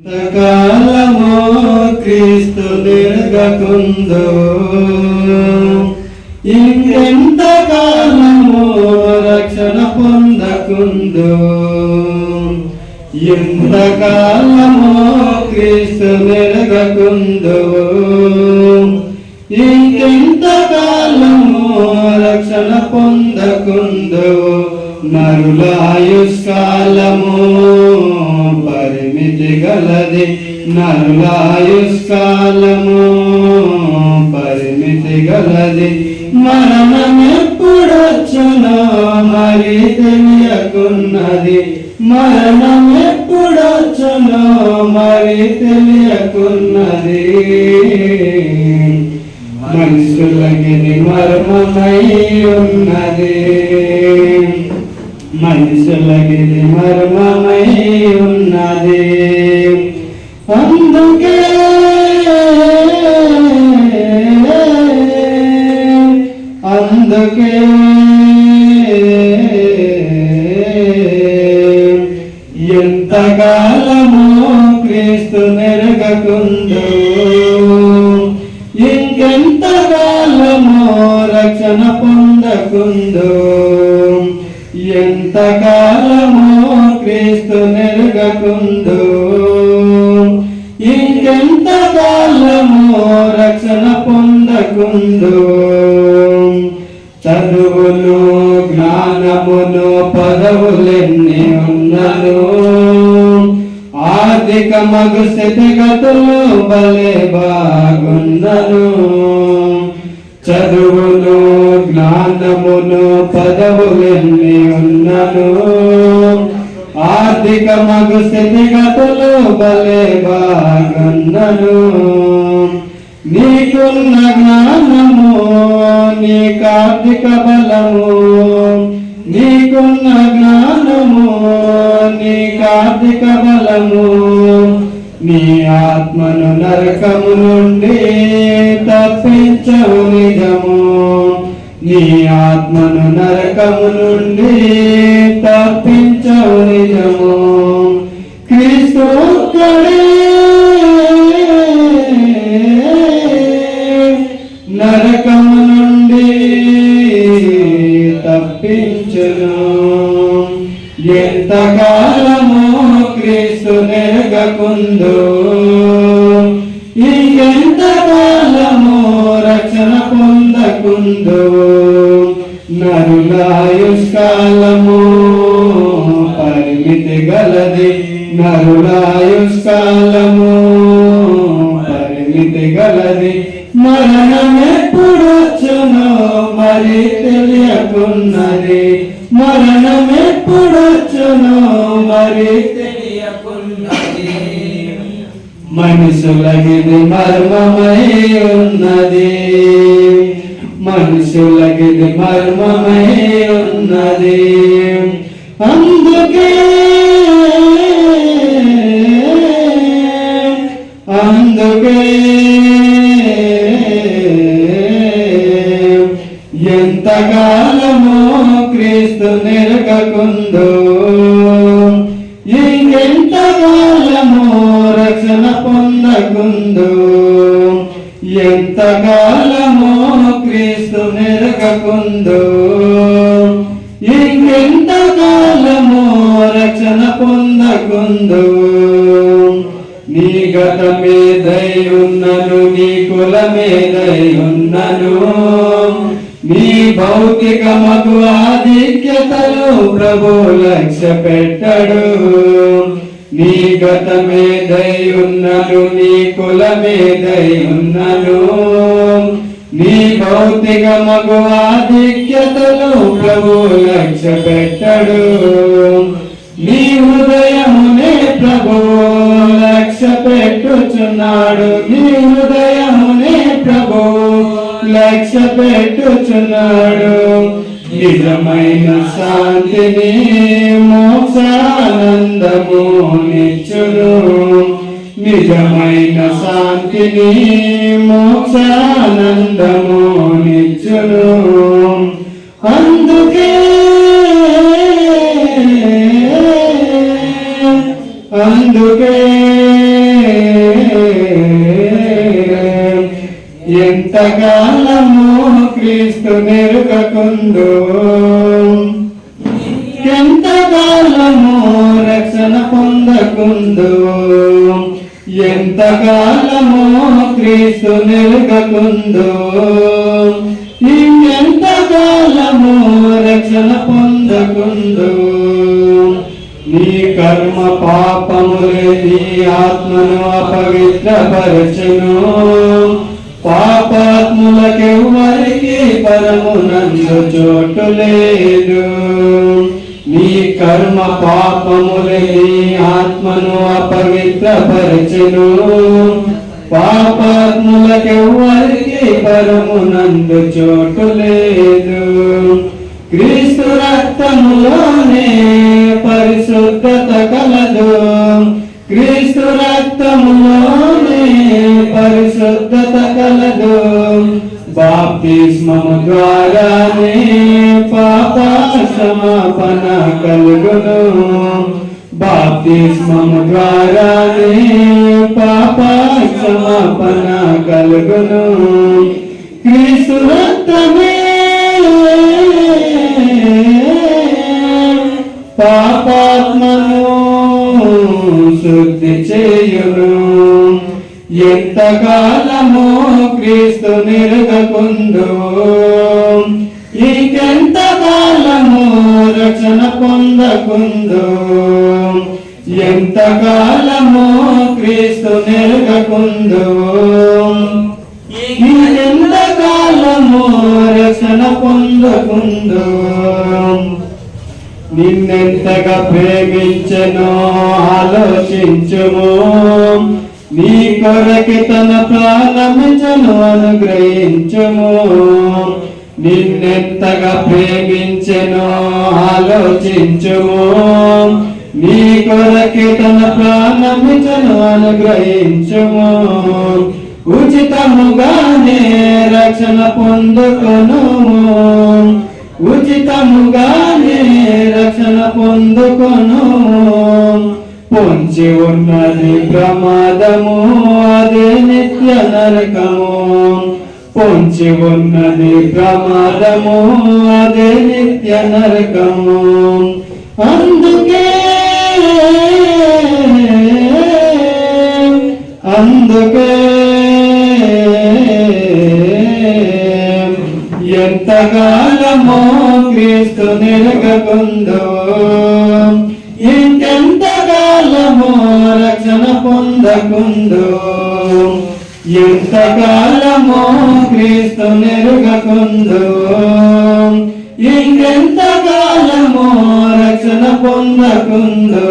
కాలము క్రీస్తు నిరగకుందో ఇంకెంత కాలము రక్షణ పొందకుందు ఎంత కాలము క్రీస్తు నిరగకుందో ఇంకెంత కాలము రక్షణ పొందకుందో నరుల గలది పరిమితి గలది మరణం ఎప్పుడొచ్చునో మరి తెలియకున్నది. మరణం ఎప్పుడొచ్చునో మరి తెలియకున్నది. మనుషులకి మర్మమై ఉన్నది మనుషులకి మర్మమై ఉన్నది క్రీస్తు నెరగకుందో ఇంకెంత కాలమో రక్షణ పొందకుందో ఎంత కాలమో క్రీస్తు నెరగకుందో ఇంకెంత కాలమో రక్షణ పొందకుందో చదువులు జ్ఞానములు పదవులెన్ని ఉన్నను ఆర్థిక మగు స్థితిగతులు బలే బాగున్నను చదువును జ్ఞానమును పదవులన్నీ ఉన్నను. ఆర్థిక మగు స్థితిగతులు బలే బాగున్నను. నీకున్న జ్ఞానము నీ నీకార్థిక బలము. నీకున్న జ్ఞానము నీకార్థిక బలము నీ ఆత్మను నరకము నుండి తప్పించవు నిజము. నీ ఆత్మను నరకము నుండి తప్పించవు నిజము. క్రీస్తు నరకము నుండి తప్పించను. ఎంతగా నెరగకుందో ఇంకెంతకాలము రక్షణ పొందకుందో నరులాయుష్కాలము పరిమితి గలది నరులాయుష్కాలము పరిమితి గలది మరణం ఎప్పుడొచ్చునో మరి తెలియకున్నది. మరణం ఎప్పుడొచ్చునో మరి మనుషులగిది మర్మమై ఉన్నది. మనుషులగిది మర్మమై ఉన్నది. అందుకే అందుకే ఎంతకాలము క్రీస్తు నెరగకుందో ఎంతకాలము క్రీస్తు నెరగకుందో ఇంకెంతకాలము రక్షణ పొందకుందో నీ గతమేదై ఉన్నను నీ కులమేదై ఉన్నను నీ భౌతిక మగు ఆధిక్యతలు ప్రభు లక్ష్య పెట్టడు నీ గతమే ఉన్నను నీ కులమే ఉన్నను నీ భౌతిక మగు ఆధిక్యతలు ప్రభు లక్ష్య పెట్టడు నీ హృదయమునే ప్రభు లక్ష్య పెట్టుచున్నాడు నీ హృదయమునే ప్రభు లక్ష్య పెట్టుచున్నాడు నిజమైన శాంతిని మోక్షానందము నిచ్చును. నిజమైన శాంతిని మోక్షానందము నిచ్చును. అందుకే అందుకే ఎంతకాలము క్రీస్తు ఎంత కాలము రక్షణ పొందకుందు ఎంతకాలము క్రీస్తు నీంత కాలమో రక్షణ పొందకుందు నీ కర్మ పాపములే నీ ఆత్మను అపవిత్రపరచును. పాపాత్ములకెవ్వరికి పరమునందు చోటు లేదు. నీ కర్మ పాపములే నీ ఆత్మను అపవిత్రపరచును. పాపాత్ములకెవ్వరికి పరమునందు చోటు లేదు. క్రీస్తు రక్తములోనే పరిశుద్ధత కలదు. క్రీస్తు రక్తములోనే పరిశుద్ధత కలదు బాప్తిస్మము ద్వారానే పాప సమాపన కలుగును. బాప్తిస్మము ద్వారానే పాప సమాపన కలుగును. క్రీస్తు రక్తమే పాప శుద్ధి చేయును ఎంతకాలము క్రీస్తు నిరగకుందు ఇంకెంతకాలము రక్షణ పొందకుందు ఎంతకాలము క్రీస్తు నిరగకుందు ఇంకెంతకాలము రక్షణ పొందకుందు నిన్నెంతగా ప్రేమించను ఆలోచించుము. నీ కొరకి తన ప్రాణమించను అనుగ్రహించుము. నిన్నెంతగా ప్రేమించెనో ఆలోచించుము. నీ కొరకి తన ప్రాణమించను అనుగ్రహించుము. ఉచితముగానే రక్షణ పొందుకొను ఉచితముగానే రక్షణ పొందుకొను. పొంచి ఉన్నది ప్రమాదము అదే నిత్య నరకము. పొంచి ఉన్నది ప్రమాదము అదే నిత్య నరకము. అందుకే అందుకే ఎంతకాలమో క్రీస్తు నిరగకుందో ఇంకెంతకాలమో రక్షణ పొందకుందో ఎంతకాలమో క్రీస్తు నిరగకుందో ఇంకెంతకాలమో రక్షణ పొందకుందో.